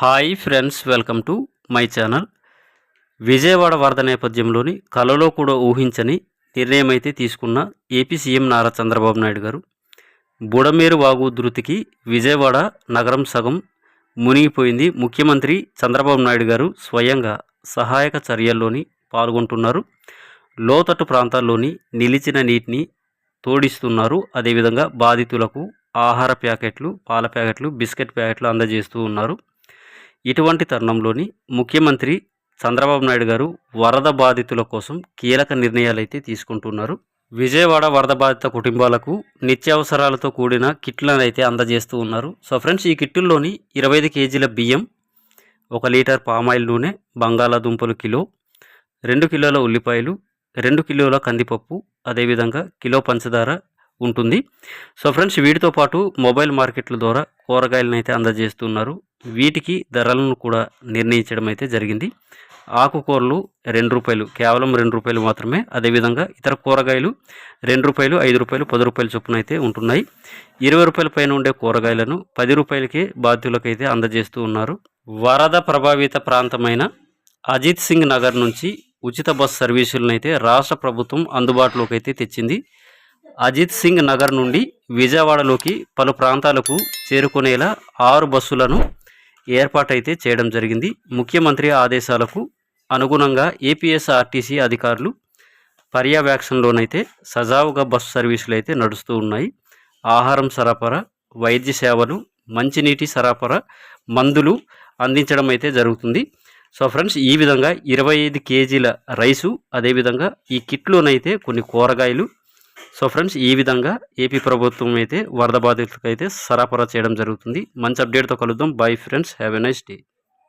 Hi friends welcome to my channel. Vijayawada వరద నేపథ్యంలోని కలలో కూడా ఊహించని నిర్ణయం అయితే తీసుకున్న ఏపీ సీఎం నారా చంద్రబాబు నాయుడు గారు బుడమేరు వాగు ధృతికి విజయవాడ నగరం సగం మునిగిపోయింది. ముఖ్యమంత్రి చంద్రబాబు నాయుడు గారు స్వయంగా సహాయక చర్యల్లోని పాల్గొంటున్నారు. లోతట్టు ప్రాంతాల్లోని నిలిచిన నీటిని తోడిస్తున్నారు. అదేవిధంగా బాధితులకు ఆహార ప్యాకెట్లు పాల ప్యాకెట్లు బిస్కెట్ ప్యాకెట్లు అందజేస్తూ ఉన్నారు. ఇటువంటి తరుణంలోని ముఖ్యమంత్రి చంద్రబాబు నాయుడు గారు వరద బాధితుల కోసం కీలక నిర్ణయాలు అయితే తీసుకుంటున్నారు. విజయవాడ వరద బాధిత కుటుంబాలకు నిత్యావసరాలతో కూడిన కిట్లను అయితే అందజేస్తూ ఉన్నారు. సో ఫ్రెండ్స్ ఈ కిట్టుల్లోని ఇరవై ఐదు కేజీల బియ్యం ఒక లీటర్ పామాయిల్ నూనె బంగాళాదుంపలు కిలో రెండు కిలోల ఉల్లిపాయలు రెండు కిలోల కందిపప్పు అదేవిధంగా కిలో పంచదార ఉంటుంది. సో ఫ్రెండ్స్ వీటితో పాటు మొబైల్ మార్కెట్ల ద్వారా కూరగాయలను అయితే అందజేస్తున్నారు. వీటికి ధరలను కూడా నిర్ణయించడం అయితే జరిగింది. ఆకుకూరలు రెండు రూపాయలు కేవలం రెండు రూపాయలు మాత్రమే. అదేవిధంగా ఇతర కూరగాయలు రెండు రూపాయలు ఐదు రూపాయలు పది రూపాయల చొప్పున అయితే ఉంటున్నాయి. ఇరవై రూపాయల పైన ఉండే కూరగాయలను పది రూపాయలకే బాధ్యులకైతే అందజేస్తూ ఉన్నారు. వరద ప్రభావిత ప్రాంతమైన అజిత్ సింగ్ నగర్ నుంచి ఉచిత బస్ సర్వీసులను అయితే రాష్ట్ర ప్రభుత్వం అందుబాటులోకి అయితే తెచ్చింది. అజిత్ సింగ్ నగర్ నుండి విజయవాడలోకి పలు ప్రాంతాలకు చేరుకునేలా ఆరు బస్సులను ఏర్పాటైతే చేయడం జరిగింది. ముఖ్యమంత్రి ఆదేశాలకు అనుగుణంగా ఏపీఎస్ఆర్టీసీ అధికారులు పర్యవేక్షణలోనైతే సజావుగా బస్సు సర్వీసులు అయితే నడుస్తూ ఉన్నాయి. ఆహారం సరఫరా వైద్య సేవలు మంచినీటి సరఫరా మందులు అందించడం అయితే జరుగుతుంది. సో ఫ్రెండ్స్ ఈ విధంగా ఇరవై ఐదు కేజీల రైసు అదేవిధంగా ఈ కిట్లోనైతే కొన్ని కూరగాయలు సో ఫ్రెండ్స్ ఈ విధంగా ఏపీ ప్రభుత్వం అయితే వరద బాధితులకైతే సరఫరా చేయడం జరుగుతుంది. మంచి అప్డేట్తో కలుద్దాం. Bye friends have a nice day